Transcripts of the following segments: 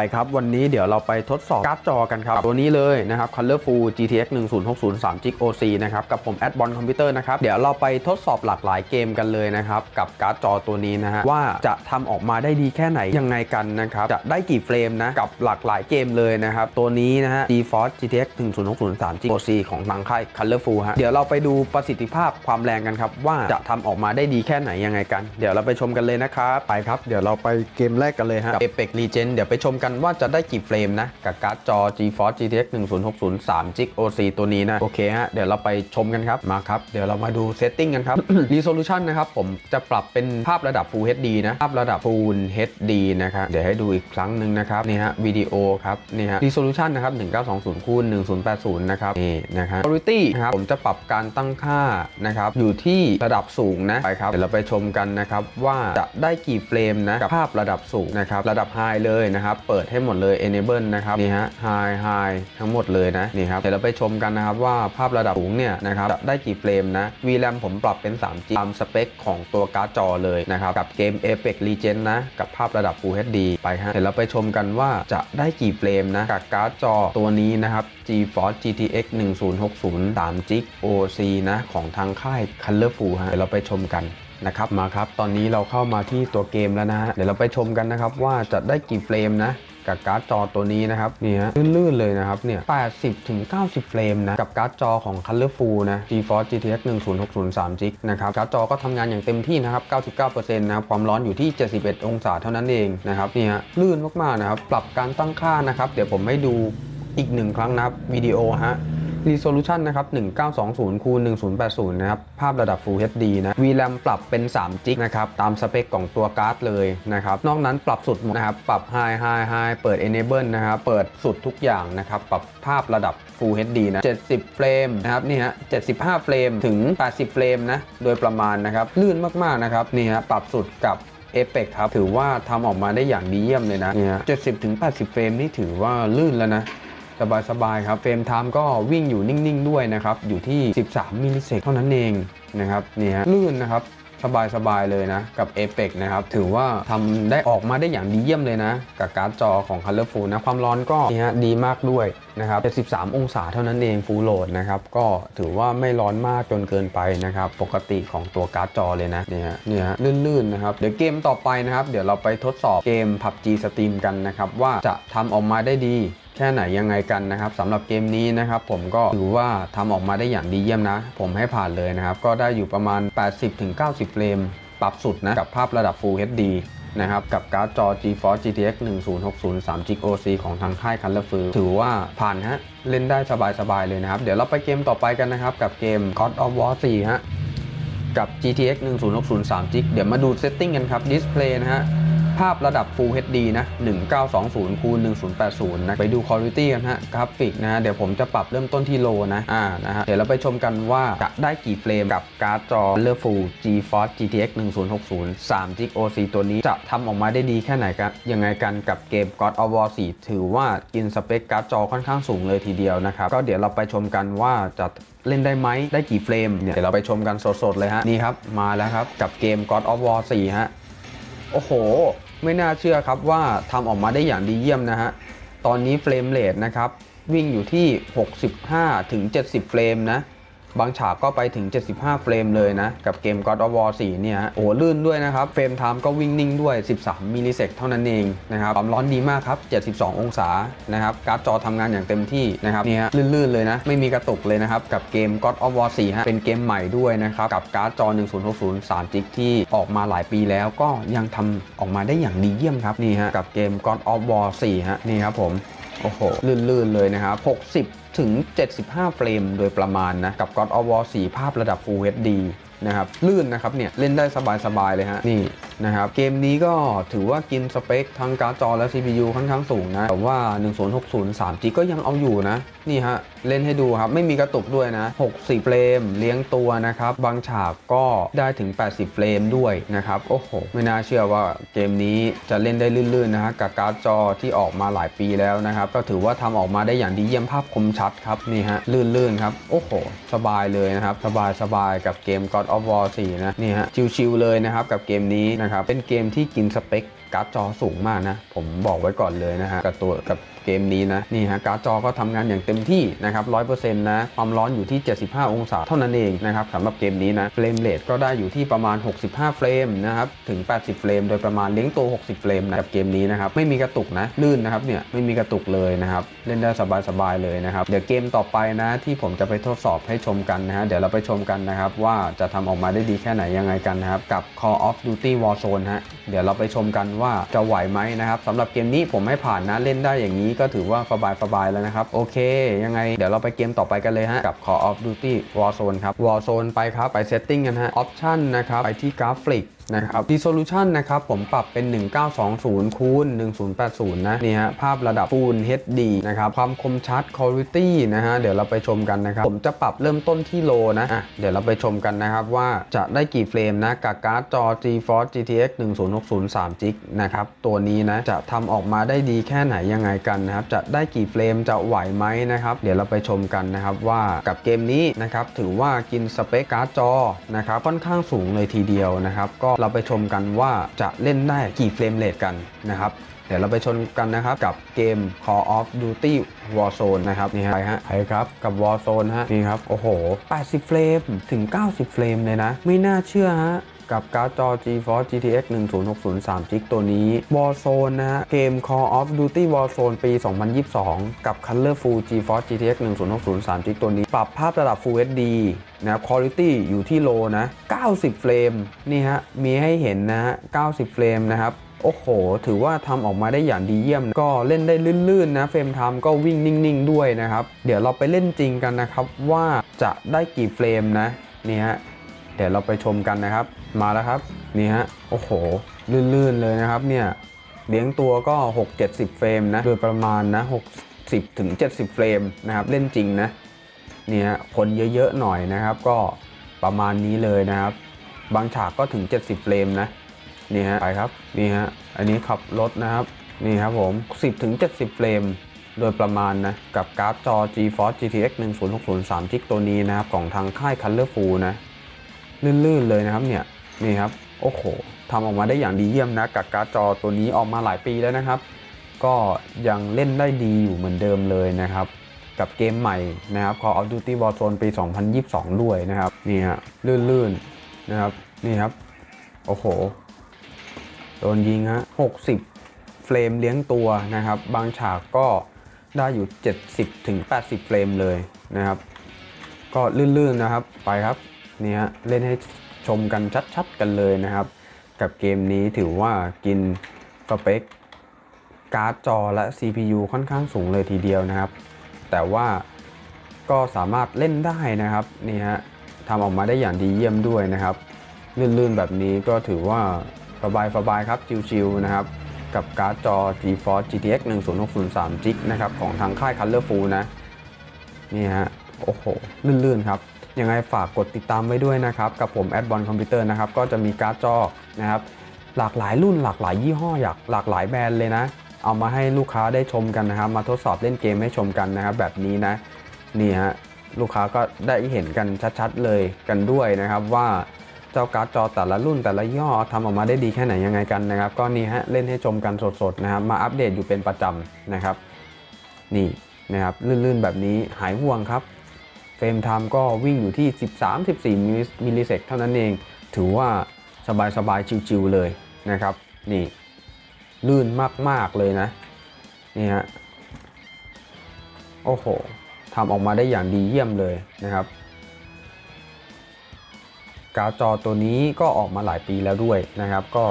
ไปครับ วันนี้เดี๋ยวเราไปทดสอบการ์ดจอกันครับ ตัวนี้เลยนะครับ Colorful GTX 1060 3 g OC นะครับ กับผมแอดบอลคอมพิวเตอร์นะครับ เดี๋ยวเราไปทดสอบหลากหลายเกมกันเลยนะครับ กับการ์ดจอตัวนี้นะฮะ ว่าจะทำออกมาได้ดีแค่ไหน ยังไงกันนะครับ จะได้กี่เฟรมนะ กับหลากหลายเกมเลยนะครับ ตัวนี้นะฮะ GeForce GTX 1060 3 g OC ของทางค่าย Colorful ฮะเดี๋ยวเราไปดูประสิทธิภาพความแรงกันครับว่าจะทำออกมาได้ดีแค่ไหนยังไงกัน เดี๋ยวเราไปชมกันเลยนะครับไปครับ เดี๋ยวเราไปเกมแรกกันเลยฮะ Apex Legends เดี๋ยวไปชมกันว่าจะได้กี่เฟรมนะ กับการ์ดจอ GeForce GTX 1060 3 g OC ตัวนี้นะ โอเคฮะ เดี๋ยวเราไปชมกันครับ มาครับ เดี๋ยวเรามาดูเซตติ้งกันครับ Resolution นะครับ ผมจะปรับเป็นภาพระดับ Full HD นะ ภาพระดับ Full HD นะครับ เดี๋ยวให้ดูอีกครั้งหนึ่งนะครับ นี่ฮะวิดีโอครับ นี่ฮะ Resolution นะครับ 1920คูณ1080 นะครับ นี่นะครับ Quality นะครับ ผมจะปรับการตั้งค่านะครับ อยู่ที่ระดับสูงนะ ไปครับ เดี๋ยวเราไปชมกันนะครับว่าจะได้กี่เฟรมนะ กับภาพระดับสูงนะครับ ระดับ High เลยนะครับ เปิดิดให้หมดเลย Enable นะครับนี่ฮะ High High ทั้งหมดเลยนะนี่ครับเดี๋ยวเราไปชมกันนะครับว่าภาพระดับสูงเนี่ยนะครับจะได้กี่เฟรมนะ VRAM ผมปรับเป็น 3G ตามสเปคของตัวการ์ดจอเลยนะครับกับเกม Apex Legends นะกับภาพระดับ Full HD ไปฮะเดี๋ยวเราไปชมกันว่าจะได้กี่เฟรมนะกับการ์ดจอตัวนี้นะครับ GeForce GTX 1060 3G OC นะของทางค่าย Colorful ฮะเดี๋ยวเราไปชมกันนะครับมาครับ ตอนนี้เราเข้ามาที่ตัวเกมแล้วนะฮะ เดี๋ยวเราไปชมกันนะครับว่าจะได้กี่เฟรมนะ กับการ์ดจอตัวนี้นะครับนี่ฮะลื่นๆเลยนะครับเนี่ย 80ถึง90 เฟรมนะ กับการ์ดจอของ Colorful นะ GeForce GTX 1060 3 g นะครับการ์ดจอก็ทำงานอย่างเต็มที่นะครับ 99%นะครับความร้อนอยู่ที่ 71 องศาเท่านั้นเองนะครับนี่ฮะลื่นมากๆนะครับ ปรับการตั้งค่านะครับ เดี๋ยวผมให้ดูอีกหนึ่งครั้งนะครับวิดีโอฮะ Resolution นะครับ 1920คูณ1080 นะครับ ภาพระดับ Full HD นะ VRAM ปรับเป็น3 g นะครับ ตามสเปคของตัวการ์ดเลยนะครับ นอกนั้นปรับสุดหมดนะครับ ปรับ High High High เปิด Enable นะครับ เปิดสุดทุกอย่างนะครับ ปรับภาพระดับ Full HD นะ 70 เฟรมนะครับ นี่ฮะ 75 เฟรม ถึง 80 เฟรมนะ โดยประมาณนะครับ ลื่นมาก ๆ นะครับ นี่ฮะ ปรับสุดกับเอเปกครับ ถือว่าทำออกมาได้อย่างดีเยี่ยมเลยนะเนี่ย70ถึง80เฟรมนี่ถือว่าลื่นแล้วนะ สบายๆครับเฟรมไทม์ก็วิ่งอยู่นิ่งๆ ด้วยนะครับ อยู่ที่ 13 มิลลิเซกเท่านั้นเองนะครับนี่ฮะลื่นนะครับสบายๆเลยนะ กับ Apex นะครับ ถือว่าทำได้ออกมาได้อย่างดีเยี่ยมเลยนะ กับการ์ดจอของ Colorful นะ ความร้อนก็นี่ฮะดีมากด้วยนะครับ73 องศาเท่านั้นเอง Full Load นะครับ ก็ถือว่าไม่ร้อนมากจนเกินไปนะครับ ปกติของตัวการ์ดจอเลยนะเนี่ยเนี่ยฮะลื่นๆนะครับ เดี๋ยวเกมต่อไปนะครับ เดี๋ยวเราไปทดสอบเกม PUBG Steam กันนะครับ ว่าจะทำออกมาได้ดี ค่ไหนยังไงกันนะครับสำหรับเกมนี้นะครับผมก็ถือว่าทำออกมาได้อย่างดีเยี่ยมนะ ผมให้ผ่านเลยนะครับ ก็ได้อยู่ประมาณ 80-90 เฟรม ปรับสุดนะกับภาพระดับ Full HD นะครับกับการ์ดจอ GeForce GTX 1060 3 g OC ของทางค่าย Colorful ถือว่าผ่านฮะ เล่นได้สบายๆเลยนะครับ เดี๋ยวเราไปเกมต่อไปกันนะครับ กับเกม God of War 4 ฮะ กับ GTX 1060 3 g เดี๋ยวมาดูเซตติ้งกันครับดิสเพลย์นะฮะ ภาพระดับ Full HD นะ 1920คูณ1080 นะ ไปดู Quality กันฮะ กราฟิกนะ เดี๋ยวผมจะปรับเริ่มต้นที่โลนะ อ่า นะฮะ เดี๋ยวเราไปชมกันว่าจะได้กี่เฟรมกับการ์ดจอ Colorful GeForce GTX 1060 3 g OC ตัวนี้จะทำออกมาได้ดีแค่ไหนกัน ยังไงกันกับเกม God of War 4 ถือว่ากินสเปคการ์ดจอค่อนข้างสูงเลยทีเดียวนะครับ ก็เดี๋ยวเราไปชมกันว่าจะเล่นได้ไหมได้กี่เฟรมเนี่ยเดี๋ยวเราไปชมกันสดๆเลยฮะ นี่ครับ มาแล้วครับ กับเกม God of War 4 ฮะ โอ้โห ไม่น่าเชื่อครับว่าทำออกมาได้อย่างดีเยี่ยมนะฮะ ตอนนี้เฟรมเรทนะครับ วิ่งอยู่ที่ 65ถึง70 เฟรมนะ บางฉากก็ไปถึง 75 เฟรมเลยนะ กับเกม God of War 4 เนี่ย โอ้ลื่นด้วยนะครับ เฟรมไทม์ก็วิ่งนิ่งด้วย 13 มิลลิเซกเท่านั้นเองนะครับ ความร้อนดีมากครับ 72 องศานะครับ การ์ดจอทำงานอย่างเต็มที่นะครับเนี่ฮะลื่นๆเลยนะ ไม่มีกระตุกเลยนะครับ กับเกม God of War 4 ฮะ เป็นเกมใหม่ด้วยนะครับ กับการ์ดจอ 1060 3 g ที่ออกมาหลายปีแล้วก็ยังทำออกมาได้อย่างดีเยี่ยมครับนี่ฮะกับเกม God of War 4 ฮะนี่ครับผม โอ้โห ลื่นๆเลยนะครับ 60 ถึง 75 เฟรมโดยประมาณนะ กับ God of War 4 ภาพระดับ Full HD นะครับลื่นนะครับเนี่ยเล่นได้สบายๆเลยฮะนี่นะครับเกมนี้ก็ถือว่ากินสเปคทั้งการ์ดจอและ CPU ค่อนข้างสูงนะ แต่ว่า 1060 3G ก็ยังเอาอยู่นะ นี่ฮะ เล่นให้ดูครับ ไม่มีกระตุกด้วยนะ 60 เฟรมเลี้ยงตัวนะครับ บางฉากก็ได้ถึง 80 เฟรมด้วยนะครับ โอ้โห ไม่น่าเชื่อว่าเกมนี้จะเล่นได้ลื่นๆนะฮะ กับการ์ดจอที่ออกมาหลายปีแล้วนะครับ ก็ถือว่าทำออกมาได้อย่างดีเยี่ยมภาพคมชัดครับนี่ฮะลื่นๆครับโอ้โห สบายเลยนะครับสบายๆกับเกม God of War 4นะนี่ฮะชิวๆเลยนะครับกับเกมนี้นะครับเป็นเกมที่กินสเปค การ์ดจอสูงมากนะ ผมบอกไว้ก่อนเลยนะฮะกับตัวกับเกมนี้นะนี่ฮะการ์ดจอก็ทำงานอย่างเต็มที่นะครับ100%นะความร้อนอยู่ที่ 75 องศาเท่านั้นเองนะครับสำหรับเกมนี้นะเฟรมเรทก็ได้อยู่ที่ประมาณ 65 เฟรมนะครับถึง 80 เฟรม โดยประมาณเลี้ยงตัว 60 เฟรมนะกับเกมนี้นะครับไม่มีกระตุกนะลื่นนะครับเนี่ยไม่มีกระตุกเลยนะครับเล่นได้สบายๆเลยนะครับเดี๋ยวเกมต่อไปนะที่ผมจะไปทดสอบให้ชมกันนะฮะเดี๋ยวเราไปชมกันนะครับว่าจะทำออกมาได้ดีแค่ไหนยังไงกันนะครับกับ Call of Duty Warzone ฮะเดี๋ยวเราไปชมกันว่าจะไหวไหมนะครับสำหรับเกมนี้ผมไม่ผ่านนะเล่นได้อย่างนี้ก็ถือว่าสบายสบายๆแล้วนะครับ โอเค ยังไงเดี๋ยวเราไปเกมต่อไปกันเลยฮะ กับ Call of Duty Warzone ครับ Warzone ไปครับ ไป Setting กันฮะ Option นะครับ ไปที่กราฟิก นะครับ Resolution นะครับผมปรับเป็น 1920คูณ1080 นะนี่ฮะภาพระดับ Full HD นะครับความคมชัด Quality นะฮะเดี๋ยวเราไปชมกันนะครับ ผมจะปรับเริ่มต้นที่โลนะอะเดี๋ยวเราไปชมกันนะครับว่าจะได้กี่เฟรมนะกับการ์ดจอ GeForce GTX 1060 3 g นะครับตัวนี้นะจะทำออกมาได้ดีแค่ไหนยังไงกันนะครับจะได้กี่เฟรมจะไหวไหมนะครับเดี๋ยวเราไปชมกันนะครับว่ากับเกมนี้นะครับถือว่ากินสเปคการ์ดจอนะครับค่อนข้างสูงเลยทีเดียวนะครับก็เราไปชมกันว่าจะเล่นได้กี่เฟรมเรทกันนะครับเดี๋ยวเราไปชมกันนะครับกับเกม Call of Duty Warzone นะครับนี่ฮะไปฮะไปครับกับ Warzone ฮะนี่ครับโอ้โห 80 เฟรมถึง 90 เฟรมเลยนะ ไม่น่าเชื่อฮะ กับการ์ดจอ GeForce GTX 1060 3 g ตัวนี้ Warzone นะฮะ เกม Call of Duty Warzone ปี 2022 กับ Colorful GeForce GTX 1060 3 g ตัวนี้ ปรับภาพระดับ Full HD นะครับ Quality อยู่ที่โลนะ 90 เฟรม นี่ฮะ มีให้เห็นนะฮะ 90 เฟรมนะครับโอ้โห ถือว่าทำออกมาได้อย่างดีเยี่ยม ก็เล่นได้ลื่นๆนะ เฟรมไทม์ก็วิ่งนิ่งๆ ด้วยนะครับ เดี๋ยวเราไปเล่นจริงกันนะครับ ว่าจะได้กี่เฟรมนะ นี่ฮะ เดี๋ยวเราไปชมกันนะครับ มาแล้วครับนี่ฮะโอ้โห ลื่นๆเลยนะครับเนี่ยเลี้ยงตัวก็ 6-70 เฟรมนะโดยประมาณนะ60ถึง70 เฟรมนะครับเล่นจริงนะเนี่ยคนเยอะๆหน่อยนะครับ ก็ประมาณนี้เลยนะครับ บางฉากก็ถึง 70 เฟรมนะนี่ฮะไปครับนี่ฮะอันนี้ขับรถนะครับนี่ครับผม 10ถึง70 เฟรมโดยประมาณนะกับการ์ดจอ GeForce GTX 1060 3 g ตัวนี้นะครับ ของทางค่าย Colorful นะลื่นๆเลยนะครับเนี่ย นี่ครับ โอ้โหทำออกมาได้อย่างดีเยี่ยมนะกับการ์ดจอตัวนี้ออกมาหลายปีแล้วนะครับ ก็ยังเล่นได้ดีอยู่เหมือนเดิมเลยนะครับ กับเกมใหม่นะครับ Call of Duty Warzone ปี 2022 ด้วยนะครับนี่ฮะลื่นๆนะครับนี่ครับ โอ้โหโดนยิงฮะ60 เฟรมเลี้ยงตัวนะครับ บางฉากก็ได้อยู่ 70ถึง80 เฟรมเลยนะครับ ก็ลื่นๆนะครับ ไปครับนี่ฮะเล่นให้ มกันชัดๆกันเลยนะครับ กับเกมนี้ถือว่ากินสเปคการ์ดจอและ CPU ค่อนข้างสูงเลยทีเดียวนะครับ แต่ว่าก็สามารถเล่นได้นะครับนี่ฮะทำออกมาได้อย่างดีเยี่ยมด้วยนะครับ ลื่นๆแบบนี้ก็ถือว่าสบายๆครับชิวๆนะครับ กับการ์ดจอ GeForce GTX 1060 3 g นะครับของทางค่าย Colorful นะ นี่ฮะ โอ้โห ลื่นๆครับ ยังไงฝากกดติดตามไว้ด้วยนะครับกับผมแอดบอลคอมพิวเตอร์นะครับก็จะมีการ์ดจอนะครับหลากหลายรุ่นหลากหลายยี่ห้ออยากหลากหลายแบรนด์เลยนะ เอามาให้ลูกค้าได้ชมกันนะครับ มาทดสอบเล่นเกมให้ชมกันนะครับ แบบนี้นะนี่ฮะลูกค้าก็ได้เห็นกันชัดๆเลยกันด้วยนะครับว่าเจ้าการ์ดจอแต่ละรุ่นแต่ละย่อทำออกมาได้ดีแค่ไหนยังไงกันนะครับ ก็นี่ฮะเล่นให้ชมกันสดๆนะครับ มาอัปเดตอยู่เป็นประจำนะครับ นี่นะครับลื่นๆแบบนี้หายห่วงครับ เฟรมไทม์ก็วิ่งอยู่ที่ 13-14 มิลลิเซกเท่านั้นเอง ถือว่าสบายๆ ชิวๆเลยนะครับ นี่ ลื่นมากๆเลยนะ นี่ฮะ โอ้โหทำออกมาได้อย่างดีเยี่ยมเลยนะครับ การ์ดจอตัวนี้ก็ออกมาหลายปีแล้วด้วยนะครับ ก็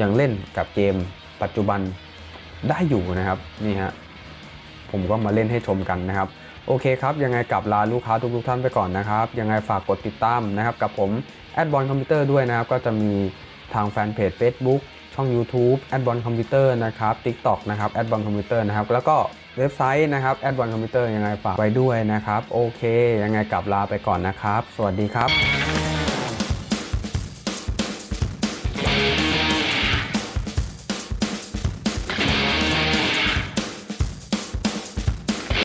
ยังเล่นกับเกมปัจจุบันได้อยู่นะครับ นี่ฮะ ผมก็มาเล่นให้ชมกันนะครับ โอเคครับยังไงกลับลาลูกค้าทุกๆท่านไปก่อนนะครับ ยังไงฝากกดติดตามนะครับ กับผมแอดบอลคอมพิวเตอร์ด้วยนะครับ ก็จะมีทางแฟนเพจ Facebook ช่อง YouTube แอดบอลคอมพิวเตอร์นะครับ TikTok นะครับแอดบอลคอมพิวเตอร์นะครับ แล้วก็เว็บไซต์นะครับแอดบอลคอมพิวเตอร์ยังไงฝากไว้ด้วยนะครับ โอเค ยังไงกลับลาไปก่อนนะครับ สวัสดีครับ